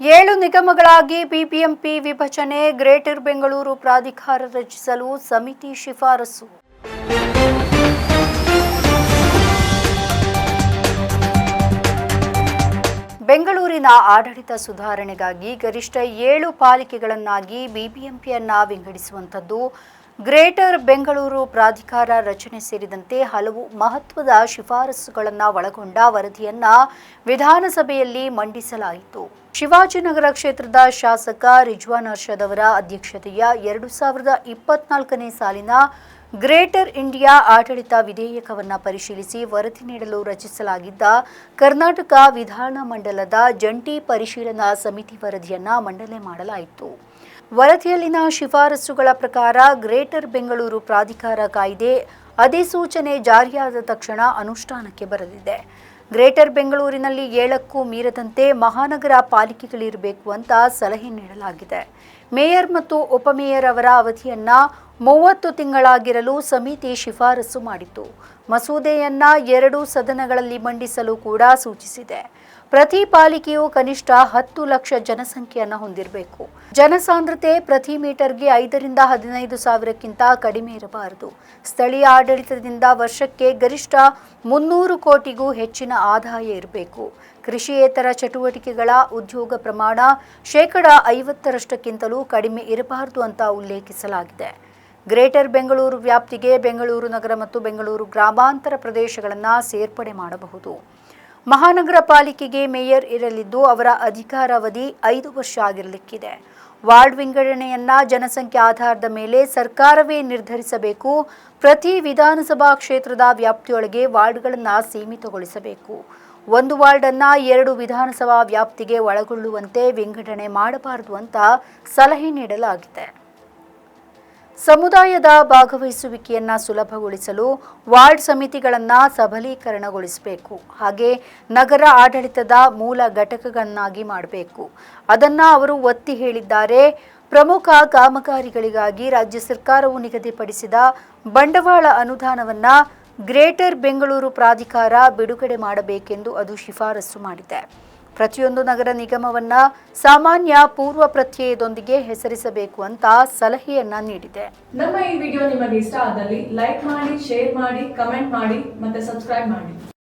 ಏಳು ನಿಗಮಗಳಾಗಿ ಬಿಬಿಎಂಪಿ ವಿಭಜನೆ, ಗ್ರೇಟರ್ ಬೆಂಗಳೂರು ಪ್ರಾಧಿಕಾರ ರಚಿಸಲು ಸಮಿತಿ ಶಿಫಾರಸು. ಬೆಂಗಳೂರಿನ ಆಡಳಿತ ಸುಧಾರಣೆಗಾಗಿ ಗರಿಷ್ಠ ಏಳು ಪಾಲಿಕೆಗಳನ್ನಾಗಿ ಬಿಬಿಎಂಪಿಯನ್ನ ವಿಂಗಡಿಸುವಂಥದ್ದು ಗ್ರೇಟರ್ ಬೆಂಗಳೂರು ಪ್ರಾಧಿಕಾರ ರಚನೆ ಸೇರಿದಂತೆ ಹಲವು ಮಹತ್ವದ ಶಿಫಾರಸುಗಳನ್ನು ಒಳಗೊಂಡ ವರದಿಯನ್ನ ವಿಧಾನಸಭೆಯಲ್ಲಿ ಮಂಡಿಸಲಾಯಿತು. ಶಿವಾಜಿನಗರ ಕ್ಷೇತ್ರದ ಶಾಸಕ ರಿಜ್ವಾನ್ ಅರ್ಷದ್ ಅವರ ಅಧ್ಯಕ್ಷತೆಯ ಎರಡು ಸಾವಿರದ ಇಪ್ಪತ್ನಾಲ್ಕನೇ ಸಾಲಿನ ಗ್ರೇಟರ್ ಇಂಡಿಯಾ ಆಡಳಿತ ವಿಧೇಯಕವನ್ನು ಪರಿಶೀಲಿಸಿ ವರದಿ ನೀಡಲು ರಚಿಸಲಾಗಿದ್ದ ಕರ್ನಾಟಕ ವಿಧಾನ ಮಂಡಲದ ಜಂಟಿ ಪರಿಶೀಲನಾ ಸಮಿತಿ ವರದಿಯನ್ನು ಮಂಡನೆ ಮಾಡಲಾಯಿತು. ವರದಿಯಲ್ಲಿನ ಶಿಫಾರಸುಗಳ ಪ್ರಕಾರ ಗ್ರೇಟರ್ ಬೆಂಗಳೂರು ಪ್ರಾಧಿಕಾರ ಕಾಯ್ದೆ, ಅಧಿಸೂಚನೆ ಜಾರಿಯಾದ ತಕ್ಷಣ ಅನುಷ್ಠಾನಕ್ಕೆ ಬರಲಿದೆ. ಗ್ರೇಟರ್ ಬೆಂಗಳೂರಿನಲ್ಲಿ ಏಳಕ್ಕೂ ಮೀರದಂತೆ ಮಹಾನಗರ ಪಾಲಿಕೆಗಳಿರಬೇಕು ಅಂತ ಸಲಹೆ ನೀಡಲಾಗಿದೆ. ಮೇಯರ್ ಮತ್ತು ಉಪಮೇಯರ್ ಅವರ ಅವಧಿಯನ್ನ ಮೂವತ್ತು ತಿಂಗಳಾಗಿರಲು ಸಮಿತಿ ಶಿಫಾರಸು ಮಾಡಿತು ಮಸೂದೆಯನ್ನ ಎರಡು ಸದನಗಳಲ್ಲಿ ಮಂಡಿಸಲು ಕೂಡ ಸೂಚಿಸಿದೆ. ಪ್ರತಿ ಪಾಲಿಕೆಯು ಕನಿಷ್ಠ ಹತ್ತು ಲಕ್ಷ ಜನಸಂಖ್ಯೆಯನ್ನು ಹೊಂದಿರಬೇಕು. ಜನಸಾಂದ್ರತೆ ಪ್ರತಿ ಮೀಟರ್ಗೆ ಐದರಿಂದ ಹದಿನೈದು ಸಾವಿರಕ್ಕಿಂತ ಕಡಿಮೆ ಇರಬಾರದು. ಸ್ಥಳೀಯ ಆಡಳಿತದಿಂದ ವರ್ಷಕ್ಕೆ ಗರಿಷ್ಠ ಮುನ್ನೂರು ಕೋಟಿಗೂ ಹೆಚ್ಚಿನ ಆದಾಯ ಇರಬೇಕು. ಕೃಷಿಯೇತರ ಚಟುವಟಿಕೆಗಳ ಉದ್ಯೋಗ ಪ್ರಮಾಣ ಶೇಕಡ ಐವತ್ತರಷ್ಟಕ್ಕಿಂತಲೂ ಕಡಿಮೆ ಇರಬಾರದು ಅಂತ ಉಲ್ಲೇಖಿಸಲಾಗಿದೆ. ಗ್ರೇಟರ್ ಬೆಂಗಳೂರು ವ್ಯಾಪ್ತಿಗೆ ಬೆಂಗಳೂರು ನಗರ ಮತ್ತು ಬೆಂಗಳೂರು ಗ್ರಾಮಾಂತರ ಪ್ರದೇಶಗಳನ್ನು ಸೇರ್ಪಡೆ ಮಾಡಬಹುದು. ಮಹಾನಗರ ಪಾಲಿಕೆಗೆ ಮೇಯರ್ ಇರಲಿದ್ದು ಅವರ ಅಧಿಕಾರಾವಧಿ ಐದು ವರ್ಷ ಆಗಿರಲಿಕ್ಕಿದೆ. ವಾರ್ಡ್ ವಿಂಗಡಣೆಯನ್ನ ಜನಸಂಖ್ಯೆ ಆಧಾರದ ಮೇಲೆ ಸರ್ಕಾರವೇ ನಿರ್ಧರಿಸಬೇಕು. ಪ್ರತಿ ವಿಧಾನಸಭಾ ಕ್ಷೇತ್ರದ ವ್ಯಾಪ್ತಿಯೊಳಗೆ ವಾರ್ಡ್ಗಳನ್ನು ಸೀಮಿತಗೊಳಿಸಬೇಕು. ಒಂದು ವಾರ್ಡನ್ನ ಎರಡು ವಿಧಾನಸಭಾ ವ್ಯಾಪ್ತಿಗೆ ಒಳಗೊಳ್ಳುವಂತೆ ವಿಂಗಡಣೆ ಮಾಡಬಾರದು ಅಂತ ಸಲಹೆ ನೀಡಲಾಗಿದೆ. ಸಮುದಾಯದ ಭಾಗವಹಿಸುವಿಕೆಯನ್ನು ಸುಲಭಗೊಳಿಸಲು ವಾರ್ಡ್ ಸಮಿತಿಗಳನ್ನು ಸಬಲೀಕರಣಗೊಳಿಸಬೇಕು. ಹಾಗೆ ನಗರ ಆಡಳಿತದ ಮೂಲ ಘಟಕಗಳನ್ನಾಗಿ ಮಾಡಬೇಕು. ಅದನ್ನು ಅವರು ಒತ್ತಿ ಹೇಳಿದ್ದಾರೆ. ಪ್ರಮುಖ ಕಾಮಗಾರಿಗಳಿಗಾಗಿ ರಾಜ್ಯ ಸರ್ಕಾರವು ನಿಗದಿಪಡಿಸಿದ ಬಂಡವಾಳ ಅನುದಾನವನ್ನು ಗ್ರೇಟರ್ ಬೆಂಗಳೂರು ಪ್ರಾಧಿಕಾರ ಬಿಡುಗಡೆ ಮಾಡಬೇಕೆಂದು ಅದು ಶಿಫಾರಸು ಮಾಡಿದೆ. ಪ್ರತಿಯೊಂದು ನಗರ ನಿಗಮವನ್ನ ಸಾಮಾನ್ಯ ಪೂರ್ವ ಪ್ರತ್ಯಯದೊಂದಿಗೆ ಹೆಸರಿಸಬೇಕು ಅಂತ ಸಲಹೆಯನ್ನ ನೀಡಿದೆ. ನಮ್ಮ ಈ ವಿಡಿಯೋ ನಿಮಗೆ ಇಷ್ಟ ಆದಲ್ಲಿ ಲೈಕ್ ಮಾಡಿ, ಶೇರ್ ಮಾಡಿ, ಕಮೆಂಟ್ ಮಾಡಿ ಮತ್ತೆ ಸಬ್ಸ್ಕ್ರೈಬ್ ಮಾಡಿ.